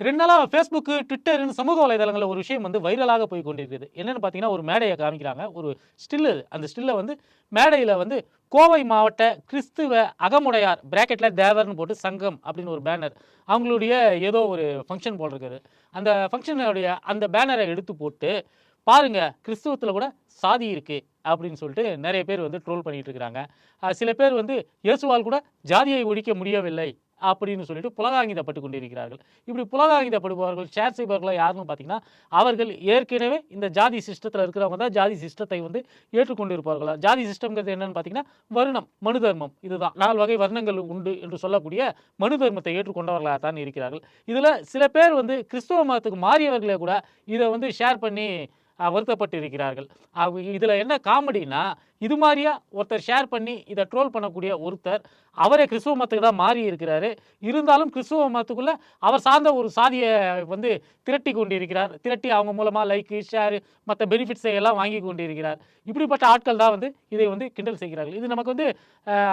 ரெண்டு நாளாக ஃபேஸ்புக்கு ட்விட்டர்னு சமூக வலைதளங்களில் ஒரு விஷயம் வந்து வைரலாக போய் கொண்டிருக்குது என்னென்னு பார்த்தீங்கன்னா ஒரு மேடையை காமிக்கிறாங்க. ஒரு ஸ்டில்லு அந்த ஸ்டில்லை வந்து மேடையில் வந்து கோவை மாவட்ட கிறிஸ்துவ அகமுடையார் பிராக்கெட்டில் தேவர்னு போட்டு சங்கம் அப்படின்னு ஒரு பேனர் அவங்களுடைய ஏதோ ஒரு ஃபங்க்ஷன் போல் இருக்குது அந்த ஃபங்க்ஷனுடைய அந்த பேனரை எடுத்து போட்டு பாருங்கள் கிறிஸ்துவத்தில் கூட சாதி இருக்குது அப்படின்னு சொல்லிட்டு நிறைய பேர் வந்து ட்ரோல் பண்ணிகிட்டு இருக்கிறாங்க. சில பேர் வந்து இயேசுவால் கூட ஜாதியை ஒழிக்க முடியவில்லை அப்படின்னு சொல்லிட்டு புலகாங்கிதப்பட்டு கொண்டிருக்கிறார்கள். இப்படி புலகாங்கிதப்படுபவர்கள் ஷேர் செய்பவர்கள் யாருன்னு பார்த்தீங்கன்னா அவர்கள் ஏற்கனவே இந்த ஜாதி சிஸ்டத்தில் இருக்கிறவங்க தான் ஜாதி சிஸ்டத்தை வந்து ஏற்றுக்கொண்டிருப்பார்களா? ஜாதி சிஸ்டம்ங்கிறது என்னன்னு பார்த்தீங்கன்னா வருணம் மனு தர்மம் இதுதான். நாலு வகை வர்ணங்கள் உண்டு என்று சொல்லக்கூடிய மனு தர்மத்தை ஏற்றுக்கொண்டவர்களாக தான் இருக்கிறார்கள். இதில் சில பேர் வந்து கிறிஸ்தவ மதத்துக்கு மாறியவர்களே கூட இதை வந்து ஷேர் பண்ணி வருத்தப்பட்டு இருக்கிறார்கள் இதில் என்ன காமெடினா இது மாதிரியா ஒருத்தர் ஷேர் பண்ணி இதை ட்ரோல் பண்ணக்கூடிய ஒருத்தர் அவரே கிறிஸ்துவ மதத்துக்கு தான் மாறி இருக்கிறாரு. இருந்தாலும் கிறிஸ்துவ மதத்துக்குள்ளே அவர் சார்ந்த ஒரு சாதியை வந்து திரட்டி கொண்டிருக்கிறார். திரட்டி அவங்க மூலமாக லைக்கு ஷேரு மற்ற பெனிஃபிட்ஸை எல்லாம் வாங்கி கொண்டிருக்கிறார். இப்படிப்பட்ட ஆட்கள் தான் வந்து இதை வந்து கிண்டல் செய்கிறார்கள். இது நமக்கு வந்து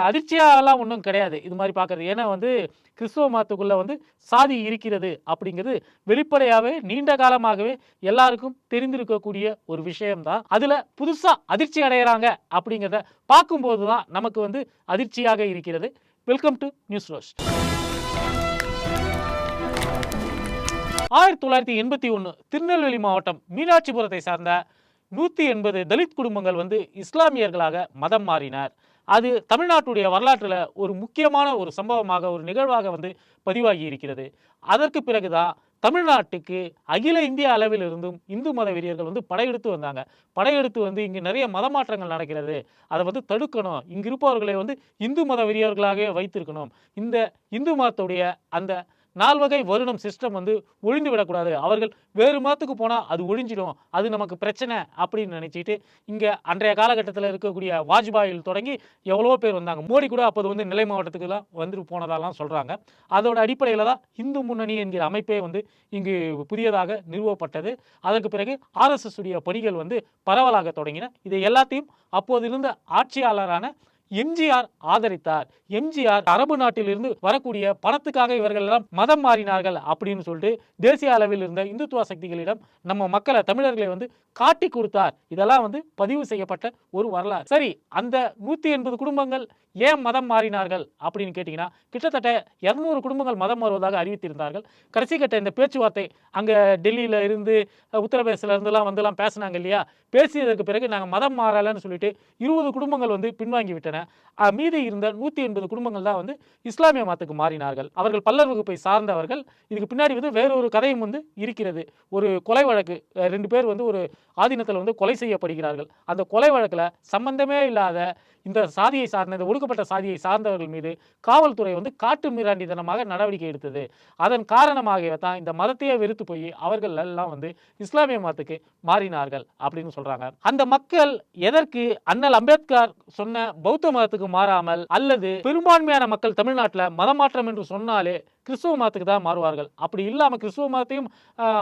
அதிர்ச்சியாலாம் ஒன்றும் கிடையாது. இது மாதிரி பார்க்கறது. ஏன்னா வந்து கிறிஸ்துவ மதத்துக்குள்ளே வந்து சாதி இருக்கிறது அப்படிங்கிறது வெளிப்படையாகவே நீண்ட காலமாகவே எல்லாருக்கும் தெரிந்திருக்கக்கூடிய ஒரு விஷயம்தான். அதில் புதுசாக அதிர்ச்சி அடைகிறாங்க அப்படிங்கிறத பார்க்கும்போது தான் நமக்கு வந்து அதிர்ச்சியாக இருக்கிறது. வெல்கம் டு நியூஸ் ரோஸ்ட் ஆயிரத்தி தொள்ளாயிரத்தி எண்பத்தி ஒன்று திருநெல்வேலி மாவட்டம் மீனாட்சிபுரத்தை சார்ந்த நூற்றி எண்பது தலித் குடும்பங்கள் வந்து இஸ்லாமியர்களாக மதம் மாறினார். அது தமிழ்நாட்டுடைய வரலாற்றில் ஒரு முக்கியமான ஒரு சம்பவமாக ஒரு நிகழ்வாக வந்து பதிவாகி இருக்கிறது. அதற்கு பிறகுதான் தமிழ்நாட்டுக்கு அகில இந்திய அளவில் இருந்தும் இந்து மத வெறியர்கள் வந்து படையெடுத்து வந்தாங்க. படையெடுத்து வந்து இங்கே நிறைய மதமாற்றங்கள் நடக்கிறது. அதை வந்து தடுக்கணும். இங்கு இருப்பவர்களை வந்து இந்து மத வெறியர்களாகவே வைத்திருக்கணும். இந்த இந்து மதத்துடைய அந்த நால்வகை வருடம் சிஸ்டம் வந்து ஒழிந்து விடக்கூடாது. அவர்கள் வேறு மதத்துக்கு போனால் அது ஒழிஞ்சிடும். அது நமக்கு பிரச்சனை அப்படின்னு நினச்சிட்டு இங்கே அன்றைய காலகட்டத்தில் இருக்கக்கூடிய வாஜ்பாயில் தொடங்கி எவ்வளோ பேர் வந்தாங்க. மோடி கூட அப்போது வந்து நிலை மாவட்டத்துக்குலாம் வந்துட்டு போனதாலாம் சொல்கிறாங்க அதோட அடிப்படையில் தான் இந்து முன்னணி என்கிற அமைப்பே வந்து இங்கு புதியதாக நிறுவப்பட்டது. அதற்கு பிறகு ஆர்எஸ்எஸ் உடைய பணிகள் வந்து பரவலாக தொடங்கின. இதை எல்லாத்தையும் அப்போது இருந்த ஆட்சியாளரான எம்ஜிஆர் ஆதரித்தார். எம்ஜிஆர் அரபு நாட்டிலிருந்து வரக்கூடிய பணத்துக்காக இவர்கள் எல்லாம் மதம் மாறினார்கள் அப்படின்னு சொல்லிட்டு தேசிய அளவில் இருந்த இந்துத்துவ சக்திகளிடம் நம்ம மக்களை தமிழர்களை வந்து காட்டி கொடுத்தார். இதெல்லாம் வந்து பதிவு செய்யப்பட்ட ஒரு வரலாறு. சரி அந்த நூற்றி எண்பது குடும்பங்கள் ஏன் மதம் மாறினார்கள் அப்படின்னு கேட்டிங்கன்னா கிட்டத்தட்ட இரநூறு குடும்பங்கள் மதம் மாறுவதாக அறிவித்திருந்தார்கள். கடைசி கட்ட இந்த பேச்சுவார்த்தை அங்கே டெல்லியில் இருந்து அஹ், இருந்துலாம் வந்துலாம் பேசினாங்க இல்லையா? பேசியதற்கு பிறகு நாங்கள் மதம் மாறலைன்னு சொல்லிட்டு இருபது குடும்பங்கள் வந்து பின்வாங்கி விட்டன அஹ், மீதி இருந்த நூற்றி எண்பது குடும்பங்கள் தான் வந்து இஸ்லாமிய மதத்துக்கு மாறினார்கள். அவர்கள் பல்லர் வகுப்பை சார்ந்தவர்கள். இதுக்கு பின்னாடி வந்து வேறொரு கதையும் வந்து இருக்கிறது. ஒரு கொலை வழக்கு ரெண்டு பேர் வந்து ஒரு ஆதீனத்தில் வந்து கொலை செய்யப்படுகிறார்கள். அந்த கொலை வழக்கில் சம்பந்தமே இல்லாத இந்த சாதியை சார்ந்த இந்த ஒடுக்கப்பட்ட சாதியை சார்ந்தவர்கள் மீது காவல்துறை வந்து காட்டு மிராண்டித்தனமாக நடவடிக்கை எடுத்தது. அதன் காரணமாகவே தான் இந்த மதத்தையே வெறுத்து போய் அவர்கள் எல்லாம் வந்து இஸ்லாமிய மதத்துக்கு மாறினார்கள் அப்படின்னு சொல்கிறாங்க அந்த மக்கள் எதற்கு அண்ணல் அம்பேத்கர் சொன்ன பௌத்த மதத்துக்கு மாறாமல் அல்லது பெரும்பான்மையான மக்கள் தமிழ்நாட்டில் மதமாற்றம் என்று சொன்னாலே கிறிஸ்துவ மதத்துக்கு தான் மாறுவார்கள். அப்படி இல்லாமல் கிறிஸ்துவ மதத்தையும்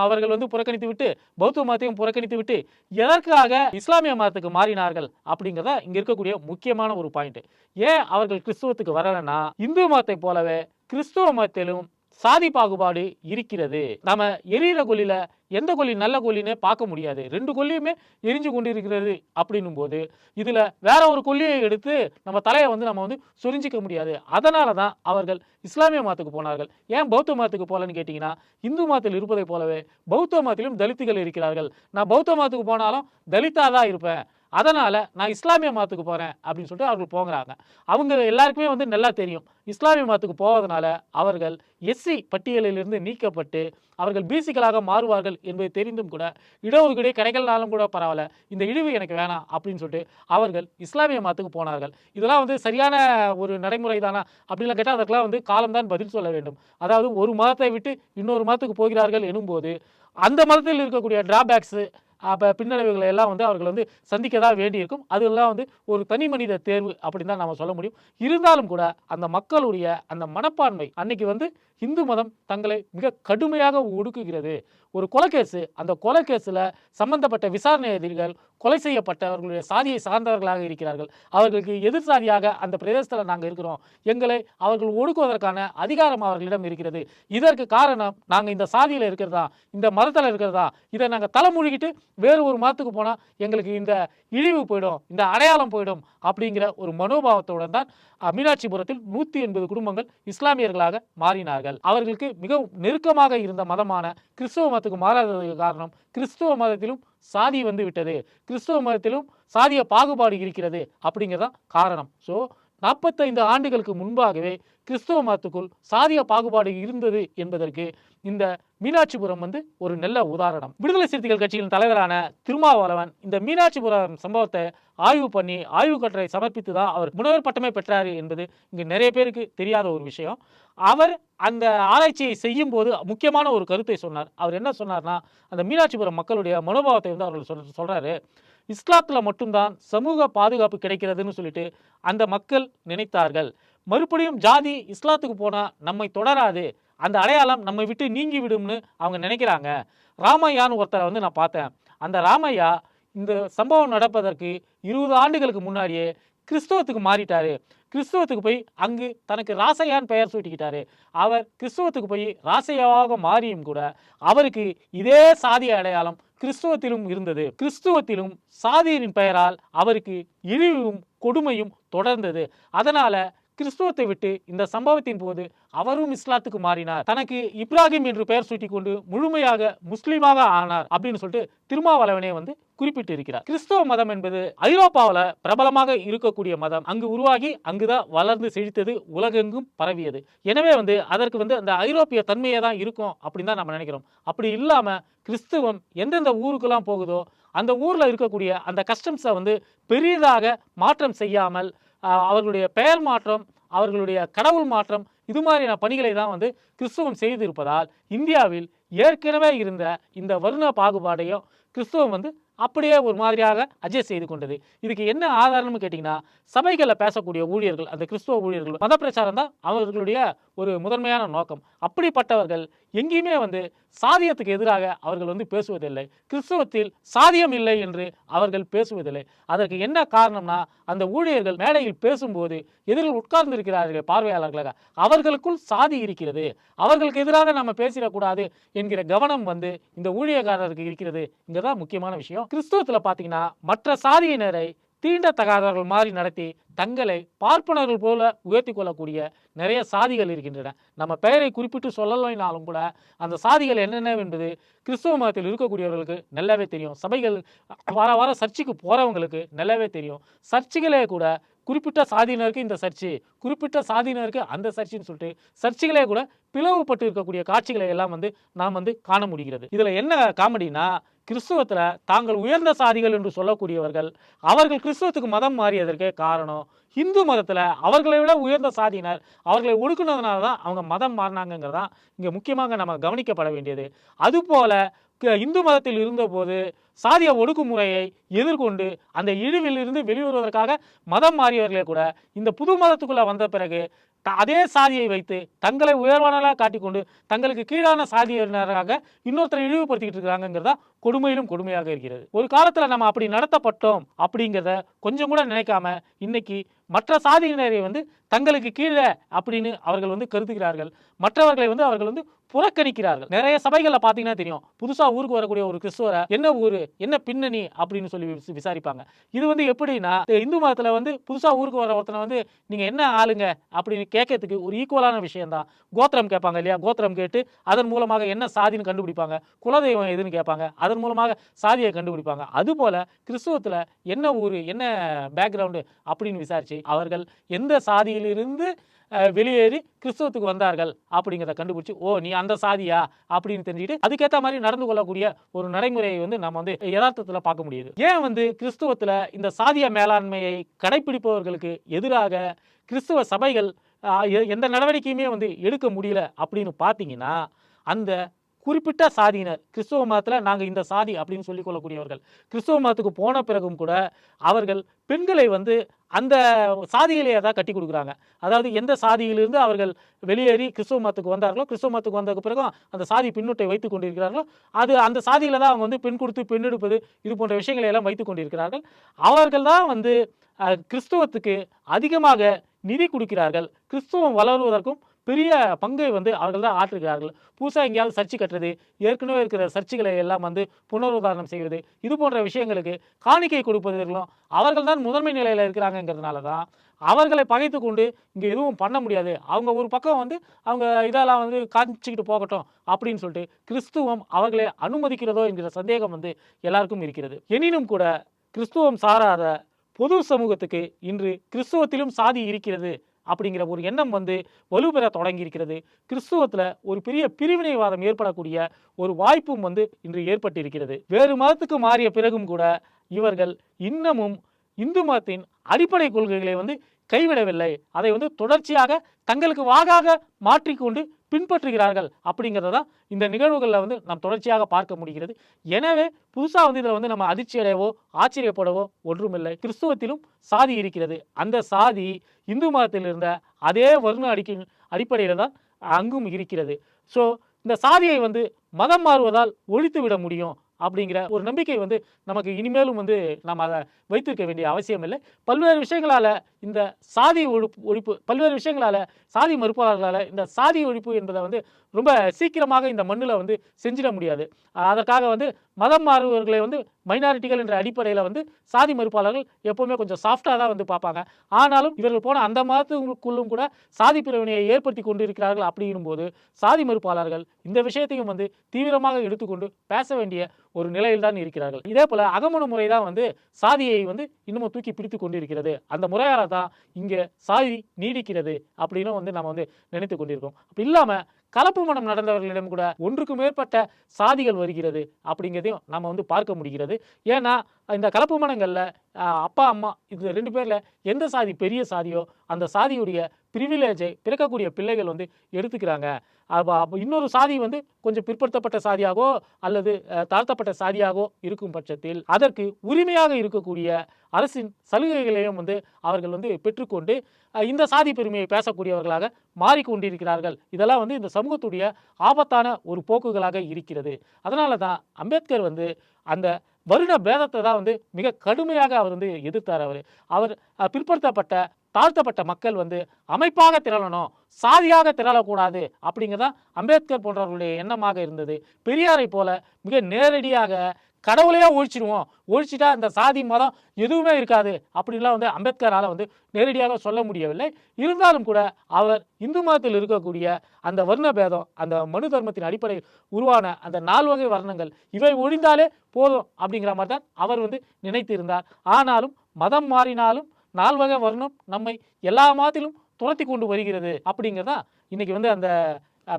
அவர்கள் வந்து புறக்கணித்து விட்டு பௌத்த மதத்தையும் புறக்கணித்து விட்டு எதற்காக இஸ்லாமிய மதத்துக்கு மாறினார்கள் அப்படிங்கிறத இங்க இருக்கக்கூடிய முக்கியமான ஒரு பாயிண்ட் ஏன் அவர்கள் கிறிஸ்துவத்துக்கு வரலைன்னா இந்து மதத்தை போலவே கிறிஸ்துவ மதத்திலும் சாதி பாகுபாடு இருக்கிறது. நம்ம எரியிற கொல்லியில் எந்த கொல்லி நல்ல கொல்லின்னே பார்க்க முடியாது. ரெண்டு கொல்லியுமே எரிஞ்சு கொண்டிருக்கிறது அப்படின்னும் போது இதில் வேற ஒரு கொல்லியை எடுத்து நம்ம தலையை வந்து நம்ம வந்து சொரிஞ்சிக்க முடியாது. அதனால தான் அவர்கள் இஸ்லாமிய மதத்துக்கு போனார்கள். ஏன் பௌத்த மதத்துக்கு போகலன்னு கேட்டிங்கன்னா இந்து மதத்தில் இருப்பதை போலவே பௌத்த மதத்திலும் தலித்துகள் இருக்கிறார்கள். நான் பௌத்த மதத்துக்கு போனாலும் தலித்தாக தான் இருப்பேன். அதனால் நான் இஸ்லாமிய மதத்துக்கு போகிறேன் அப்படின்னு சொல்லிட்டு அவர்கள் போகிறாங்க அவங்க எல்லாருக்குமே வந்து நல்லா தெரியும். இஸ்லாமிய மதத்துக்கு போவதனால அவர்கள் எஸ்சி பட்டியலிலிருந்து நீக்கப்பட்டு அவர்கள் பிசிக்கலாக மாறுவார்கள் என்பது தெரிந்தும் கூட இடஒதுக்கீடு கிடைக்கலனாலும் கூட பரவாயில்ல இந்த இழிவு எனக்கு வேணாம் அப்படின்னு சொல்லிட்டு அவர்கள் இஸ்லாமிய மதத்துக்கு போனார்கள். இதெல்லாம் வந்து சரியான ஒரு நடைமுறை தானா அப்படிலாம் கேட்டால் அதற்கெல்லாம் வந்து காலம்தான் பதில் சொல்ல வேண்டும். அதாவது ஒரு மதத்தை விட்டு இன்னொரு மதத்துக்கு போகிறார்கள் எனும்போது அந்த மதத்தில் இருக்கக்கூடிய டிராபேக்ஸு அப்போ பின்னடைவுகளை எல்லாம் வந்து அவர்கள் வந்து சந்திக்க தான் வேண்டியிருக்கும். அதெல்லாம் வந்து ஒரு தனி மனித தேர்வு அப்படின்னு தான் நம்ம சொல்ல முடியும். இருந்தாலும் கூட அந்த மக்களுடைய அந்த மனப்பான்மை அன்னைக்கு வந்து இந்து மதம் தங்களை மிக கடுமையாக ஒடுக்குகிறது. ஒரு கொலைகேசு அந்த கொலைகேஸில் சம்பந்தப்பட்ட விசாரணை எதிரிகள் கொலை செய்யப்பட்டவர்களுடைய சாதியை சார்ந்தவர்களாக இருக்கிறார்கள். அவர்களுக்கு எதிர் சாதியாக அந்த பிரதேசத்தில் நாங்கள் இருக்கிறோம். எங்களை அவர்கள் ஒடுக்குவதற்கான அதிகாரம் அவர்களிடம் இருக்கிறது. இதற்கு காரணம் நாங்கள் இந்த சாதியில் இருக்கிறதா? இந்த மதத்தில் இருக்கிறதா? இதை நாங்கள் தலைமொழிகிட்டு வேறு ஒரு மதத்துக்கு போனால் எங்களுக்கு இந்த இழிவு போயிடும் இந்த அடையாளம் போயிடும் அப்படிங்கிற ஒரு மனோபாவத்துடன் தான் மீனாட்சிபுரத்தில் நூற்றி எண்பது குடும்பங்கள் இஸ்லாமியர்களாக மாறினார்கள். அவர்களுக்கு மிகவும் நெருக்கமாக இருந்த மதமான கிறிஸ்துவ மதத்துக்கு மாறாததுக்கு காரணம் கிறிஸ்துவ மதத்திலும் சாதி வந்து விட்டது. கிறிஸ்துவ மதத்திலும் சாதிய பாகுபாடு இருக்கிறது அப்படிங்கிறதான் காரணம். ஸோ நாற்பத்தைந்து ஆண்டுகளுக்கு முன்பாகவே கிறிஸ்துவ மதத்துக்குள் சாதிய பாகுபாடு இருந்தது என்பதற்கு இந்த மீனாட்சிபுரம் வந்து ஒரு நல்ல உதாரணம். விடுதலை சிறுத்தைகள் கட்சியின் தலைவரான திருமாவளவன் இந்த மீனாட்சிபுரம் சம்பவத்தை ஆய்வு பண்ணி ஆய்வு கட்டுரை சமர்ப்பித்து தான் அவர் முனைவர் பட்டமே பெற்றார் என்பது இங்கு நிறைய பேருக்கு தெரியாத ஒரு விஷயம். அவர் அந்த ஆராய்ச்சியை செய்யும் போது முக்கியமான ஒரு கருத்தை சொன்னார். அவர் என்ன சொன்னார்னா அந்த மீனாட்சிபுரம் மக்களுடைய மனோபாவத்தை வந்து அவர் சொல் சொல்கிறாரு இஸ்லாத்தில் மட்டும்தான் சமூக பாதுகாப்பு கிடைக்கிறதுன்னு சொல்லிட்டு அந்த மக்கள் நினைத்தார்கள். மறுபடியும் ஜாதி இஸ்லாத்துக்கு போனால் நம்மை தொடராது. அந்த அடையாளம் நம்மை விட்டு நீங்கி விடும்னு அவங்க நினைக்கிறாங்க. ராமையான்னு ஒருத்தரை வந்து நான் பார்த்தேன். அந்த ராமையா இந்த சம்பவம் நடப்பதற்கு இருபது ஆண்டுகளுக்கு முன்னாடியே கிறிஸ்தவத்துக்கு மாறிட்டாரு. கிறிஸ்தவத்துக்கு போய் அங்கு தனக்கு ராசையான் பெயர் சூட்டிக்கிட்டாரு. அவர் கிறிஸ்தவத்துக்கு போய் ராசையாவாக மாறியும் கூட அவருக்கு இதே சாதிய அடையாளம் கிறிஸ்துவத்திலும் இருந்தது. கிறிஸ்துவத்திலும் சாதியின் பெயரால் அவருக்கு இழிவும் கொடுமையும் தொடர்ந்தது. அதனால கிறிஸ்துவத்தை விட்டு இந்த சம்பவத்தின் போது அவரும் இஸ்லாத்துக்கு மாறினார். தனக்கு இப்ராஹிம் என்று பெயர் சூட்டிக் கொண்டு முழுமையாக முஸ்லீமாக ஆனார் அப்படின்னு சொல்லிட்டு திருமாவளவனே வந்து குறிப்பிட்டு இருக்கிறார் கிறிஸ்துவ மதம் என்பது ஐரோப்பாவில் பிரபலமாக இருக்கக்கூடிய மதம். அங்கு உருவாகி அங்குதான் வளர்ந்து செழித்தது உலகெங்கும் பரவியது. எனவே வந்து அதற்கு வந்து அந்த ஐரோப்பிய தன்மையே தான் இருக்கும் அப்படின்னு தான் நம்ம நினைக்கிறோம். அப்படி இல்லாம கிறிஸ்துவம் எந்தெந்த ஊருக்கெல்லாம் போகுதோ அந்த ஊர்ல இருக்கக்கூடிய அந்த கஸ்டம்ஸை வந்து பெரியதாக மாற்றம் செய்யாமல் அவர்களுடைய பெயர் மாற்றம் அவர்களுடைய கடவுள் மாற்றம் இது மாதிரியான பணிகளை தான் வந்து கிறிஸ்துவம் செய்திருப்பதால் இந்தியாவில் ஏற்கனவே இருந்த இந்த வருண பாகுபாடையும் கிறிஸ்துவம் வந்து அப்படியே ஒரு மாதிரியாக அட்ஜஸ்ட் செய்து கொண்டது. இதுக்கு என்ன ஆதாரம்னு கேட்டிங்கன்னா சபைகளில் பேசக்கூடிய ஊழியர்கள் அந்த கிறிஸ்துவ ஊழியர்கள் மத பிரச்சாரம் தான் அவர்களுடைய ஒரு முதன்மையான நோக்கம். அப்படிப்பட்டவர்கள் எங்கேயுமே வந்து சாதியத்துக்கு எதிராக அவர்கள் வந்து பேசுவதில்லை. கிறிஸ்துவத்தில் சாதியம் இல்லை என்று அவர்கள் பேசுவதில்லை. அதற்கு என்ன காரணம்னா அந்த ஊழியர்கள் மேடையில் பேசும்போது எதிரில் உட்கார்ந்து இருக்கிறார்கள் பார்வையாளர்களாக. அவர்களுக்குள் சாதி இருக்கிறது. அவர்களுக்கு எதிராக நம்ம பேசிடக்கூடாது என்கிற கவனம் வந்து இந்த ஊழியக்காரருக்கு இருக்கிறது. இங்கே தான் முக்கியமான விஷயம். கிறிஸ்துவத்துல பாத்தீங்கன்னா மற்ற சாதியினரை தீண்டத்தகாதவர்கள் மாதிரி நடத்தி தங்களை பார்ப்பனர்கள் போல உயர்த்தி கொள்ளக்கூடிய நிறைய சாதிகள் இருக்கின்றன. நம்ம பெயரை குறிப்பிட்டு சொல்லலைனாலும் கூட அந்த சாதிகள் என்னென்ன என்பது கிறிஸ்துவ மதத்தில் இருக்கக்கூடியவர்களுக்கு நல்லாவே தெரியும். சபைகள் வார வாரம் சர்ச்சுக்கு போகிறவங்களுக்கு நல்லாவே தெரியும். சர்ச்சுகளே கூட குறிப்பிட்ட சாதியினருக்கு இந்த சர்ச்சு குறிப்பிட்ட சாதியினருக்கு அந்த சர்ச்சுன்னு சொல்லிட்டு சர்ச்சுகளே கூட பிளவுபட்டு இருக்கக்கூடிய காட்சிகளை எல்லாம் வந்து நாம் வந்து காண முடிகிறது. இதில் என்ன காமெடினா கிறிஸ்துவத்தில் தாங்கள் உயர்ந்த சாதிகள் என்று சொல்லக்கூடியவர்கள் அவர்கள் கிறிஸ்துவத்துக்கு மதம் மாறியதற்கே காரணம் ஹிந்து மதத்தில் அவர்களை விட உயர்ந்த சாதியினர் அவர்களை ஒடுக்குனதுனால தான் அவங்க மதம் மாறினாங்கிறதான் இங்கே முக்கியமாக நம்ம கவனிக்கப்பட வேண்டியது. அதுபோல க- இந்து மதத்தில் இருந்தபோது சாதிய ஒடுக்குமுறையை எதிர்கொண்டு அந்த இழிவிலிருந்து வெளிவருவதற்காக மதம் மாறியவர்களே கூட இந்த புது மதத்துக்குள்ளே வந்த பிறகு த- அதே சாதியை வைத்து தங்களை உயர்வானதாக காட்டிக்கொண்டு தங்களுக்கு கீழான சாதியினராக இன்னொருத்தரை இழிவுபடுத்திக்கிட்டு இருக்கிறாங்கிறதா கொடுமையிலும் கொடுமையாக இருக்கிறது. ஒரு காலத்தில் நம்ம அப்படி நடத்தப்பட்டோம் அப்படிங்கிறத கொஞ்சம் கூட நினைக்காம இன்னைக்கு மற்ற சாதியினரை வந்து தங்களுக்கு கீழே அப்படின்னு அவர்கள் வந்து கருதுகிறார்கள். மற்றவர்களை வந்து அவர்கள் வந்து புறக்கணிக்கிறார்கள். நிறைய சபைகளில் பார்த்தீங்கன்னா தெரியும். புதுசாக ஊருக்கு வரக்கூடிய ஒரு கிறிஸ்துவரை என்ன ஊர் என்ன பின்னணி அப்படின்னு சொல்லி விசாரிப்பாங்க. இது வந்து எப்படின்னா இந்து மதத்தில் வந்து புதுசாக ஊருக்கு வர ஒருத்தனை வந்து நீங்கள் என்ன ஆளுங்க அப்படின்னு கேட்கறதுக்கு ஒரு ஈக்குவலான விஷயம் தான் கோத்திரம் கேட்பாங்க இல்லையா? கோத்திரம் கேட்டு அதன் மூலமாக என்ன சாதின்னு கண்டுபிடிப்பாங்க? குலதெய்வம் எதுன்னு கேட்பாங்க? அதை அதன் மூலமாக சாதியை கண்டுபிடிப்பாங்க. அதுபோல கிறிஸ்துவத்தில் என்ன ஊர் என்ன பேக்ரவுண்டு அப்படின்னு விசாரிச்சு அவர்கள் எந்த சாதியிலிருந்து வெளியேறி கிறிஸ்துவத்துக்கு வந்தார்கள் அப்படிங்கிறத கண்டுபிடிச்சு ஓ நீ அந்த சாதியா? அப்படின்னு தெரிஞ்சுக்கிட்டு அதுக்கேற்ற மாதிரி நடந்து கொள்ளக்கூடிய ஒரு நடைமுறையை வந்து நம்ம வந்து யதார்த்தத்தில் பார்க்க முடியுது. ஏன் வந்து கிறிஸ்துவத்தில் இந்த சாதிய மேலாண்மையை கடைபிடிப்பவர்களுக்கு எதிராக கிறிஸ்துவ சபைகள் எ- எந்த நடவடிக்கையுமே வந்து எடுக்க முடியல அப்படின்னு பார்த்தீங்கன்னா அந்த குறிப்பிட்ட சாதியினர். கிறிஸ்துவ மதத்தில் நாங்கள் இந்த சாதி அப்படின்னு சொல்லிக் கொள்ளக்கூடியவர்கள். கிறிஸ்துவ மதத்துக்கு போன பிறகும் கூட அவர்கள் பெண்களை வந்து அந்த சாதியிலேயே தான் கட்டி கொடுக்குறாங்க. அதாவது எந்த சாதியிலிருந்து அவர்கள் வெளியேறி கிறிஸ்துவ மதத்துக்கு வந்தார்களோ கிறிஸ்துவ மதத்துக்கு வந்ததுக்கு பிறகும் அந்த சாதி பின்னூட்டை வைத்து கொண்டிருக்கிறார்களோ அது அந்த சாதியில் தான் அவங்க வந்து பெண் கொடுத்து பெண் எடுப்பது இது போன்ற விஷயங்களை எல்லாம் வைத்து கொண்டிருக்கிறார்கள். அவர்கள் தான் வந்து கிறிஸ்துவத்துக்கு அதிகமாக நிதி கொடுக்கிறார்கள். கிறிஸ்துவம் வளருவதற்கும் பெரிய பங்கை வந்து அவர்கள் தான் ஆற்றுகிறார்கள் புதுசாக எங்கேயாவது சர்ச்சு கட்டுறது ஏற்கனவே இருக்கிற சர்ச்சுகளை எல்லாம் வந்து புனருதாரணம் செய்வது இது போன்ற விஷயங்களுக்கு காணிக்கை கொடுப்பதற்கும் அவர்கள் தான் முதன்மை நிலையில் இருக்கிறாங்கங்கிறதுனால தான் அவர்களை பகைத்து கொண்டு இங்கே எதுவும் பண்ண முடியாது. அவங்க ஒரு பக்கம் வந்து அவங்க இதெல்லாம் வந்து காமிச்சிக்கிட்டு போகட்டும் அப்படின்னு சொல்லிட்டு கிறிஸ்துவம் அவர்களை அனுமதிக்கிறதோ என்கிற சந்தேகம் வந்து எல்லாருக்கும் இருக்கிறது. எனினும் கூட கிறிஸ்துவம் சாராத பொது சமூகத்துக்கு இன்று கிறிஸ்துவத்திலும் சாதி இருக்கிறது அப்படிங்கிற ஒரு எண்ணம் வந்து வலுப்பெற தொடங்கி இருக்கிறது கிறிஸ்துவத்தில் ஒரு பெரிய பிரிவினைவாதம் ஏற்படக்கூடிய ஒரு வாய்ப்பும் வந்து இன்று ஏற்பட்டிருக்கிறது. வேறு மதத்துக்கு மாறிய பிறகும் கூட இவர்கள் இன்னமும் இந்து மதத்தின் அடிப்படை கொள்கைகளை வந்து கைவிடவில்லை. அதை வந்து தொடர்ச்சியாக தங்களுக்கு வாகாக மாற்றிக்கொண்டு பின்பற்றுகிறார்கள் அப்படிங்கிறத தான் இந்த நிகழ்வுகளில் வந்து நாம் தொடர்ச்சியாக பார்க்க முடிகிறது. எனவே புதுசாக வந்து இதில் வந்து நம்ம அதிர்ச்சி அடையவோ ஆச்சரியப்படவோ ஒன்றுமில்லை. கிறிஸ்துவத்திலும் சாதி இருக்கிறது. அந்த சாதி இந்து மதத்தில் இருந்த அதே வருண அடிக்கை அடிப்படையில் தான் அங்கும் இருக்கிறது. ஸோ இந்த சாதியை வந்து மதம் மாறுவதால் ஒழித்து விட முடியும். அப்படிங்கிற ஒரு நம்பிக்கை வந்து நமக்கு இனிமேலும் வந்து நம்ம அதை வைத்திருக்க வேண்டிய அவசியம் இல்லை. பல்வேறு விஷயங்களால் இந்த சாதி ஒழிப்பு ஒழிப்பு பல்வேறு விஷயங்களால் சாதி மறுப்பாளர்களால் இந்த சாதி ஒழிப்பு என்பதை வந்து ரொம்ப சீக்கிரமாக இந்த மண்ணில் வந்து செஞ்சிட முடியாது. அதற்காக வந்து மதம் மாறுபவர்களை வந்து மைனாரிட்டிகள் என்ற அடிப்படையில் வந்து சாதி மறுப்பாளர்கள் எப்போவுமே கொஞ்சம் சாஃப்டாக தான் வந்து பார்ப்பாங்க. ஆனாலும் இவர்கள் போன அந்த மதத்துக்குள்ளும் கூட சாதி பிரிவினையை ஏற்படுத்தி கொண்டிருக்கிறார்கள் அப்படிங்கும்போது சாதி மறுப்பாளர்கள் இந்த விஷயத்தையும் வந்து தீவிரமாக எடுத்துக்கொண்டு பேச வேண்டிய ஒரு நிலையில் தான் இருக்கிறார்கள். இதே போல் அகமண முறை தான் வந்து சாதியை வந்து இன்னமும் தூக்கி பிடித்து கொண்டிருக்கிறது. அந்த முறையால் தான் இங்கே சாதி நீடிக்கிறது அப்படின்னு வந்து நம்ம வந்து நினைத்து கொண்டிருக்கோம். அப்படி இல்லாமல் கலப்பு மனம் நடந்தவர்களிடம் கூட ஒன்றுக்கு மேற்பட்ட சாதிகள் வருகிறது அப்படிங்கிறதையும் நம்ம வந்து பார்க்க முடிகிறது. ஏன்னா இந்த கலப்பு மனங்களில் அப்பா அம்மா இது ரெண்டு பேரில் எந்த சாதி பெரிய சாதியோ அந்த சாதியுடைய ப்ரிவிலேஜை பிறக்கக்கூடிய பிள்ளைகள் வந்து எடுத்துக்கிறாங்க. அப்போ இன்னொரு சாதி வந்து கொஞ்சம் பிற்படுத்தப்பட்ட சாதியாகவோ அல்லது தாழ்த்தப்பட்ட சாதியாகவோ இருக்கும் பட்சத்தில் அதற்கு உரிமையாக இருக்கக்கூடிய அரசின் சலுகைகளையும் வந்து அவர்கள் வந்து பெற்றுக்கொண்டு இந்த சாதி பெருமையை பேசக்கூடியவர்களாக மாறிக்கொண்டிருக்கிறார்கள். இதெல்லாம் வந்து இந்த சமூகத்துடைய ஆபத்தான ஒரு போக்குகளாக இருக்கிறது. அதனால தான் அம்பேத்கர் வந்து அந்த வருண பேதத்தை தான் வந்து மிக கடுமையாக அவர் வந்து எதிர்த்தார் அவர். அவர் பிற்படுத்தப்பட்ட தாழ்த்தப்பட்ட மக்கள் வந்து அமைப்பாக திரளணும் சாதியாக திரளக்கூடாது அப்படிங்கிறதா அம்பேத்கர் போன்றவர்களுடைய எண்ணமாக இருந்தது. பெரியாரை போல மிக நேரடியாக கடவுளையே ஒழிச்சிடுவோம் ஒழிச்சிட்டா இந்த சாதி மதம் எதுவுமே இருக்காது அப்படின்லாம் வந்து அம்பேத்கரால் வந்து நேரடியாக சொல்ல முடியவில்லை. இருந்தாலும் கூட அவர் இந்து மதத்தில் இருக்கக்கூடிய அந்த வர்ண பேதம் அந்த மனு தர்மத்தின் அடிப்படையில் உருவான அந்த நால்வகை வர்ணங்கள் இவை ஒழிந்தாலே போதும் அப்படிங்கிற மாதிரி தான் அவர் வந்து நினைத்திருந்தார். ஆனாலும் மதம் மாறினாலும் நால்வகை வர்ணம் நம்மை எல்லா மதத்திலும் துரத்தி கொண்டு வருகிறது அப்படிங்கிறதா இன்னைக்கு வந்து அந்த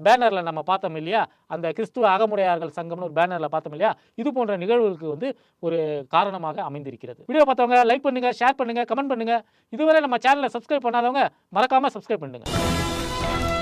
பேனரில் நம்ம பார்த்தோம் இல்லையா? அந்த கிறிஸ்துவ அகமுடையார்கள் சங்கம்னு ஒரு பேனரில் பார்த்தோம் இல்லையா? இது போன்ற நிகழ்வுகளுக்கு வந்து ஒரு காரணமாக அமைந்திருக்கிறது. வீடியோ பார்த்தவங்க லைக் பண்ணுங்கள் ஷேர் பண்ணுங்கள் கமெண்ட் பண்ணுங்கள் இதுவரை நம்ம சேனலை சப்ஸ்கிரைப் பண்ணாதவங்க மறக்காமல் சப்ஸ்கிரைப் பண்ணுங்கள்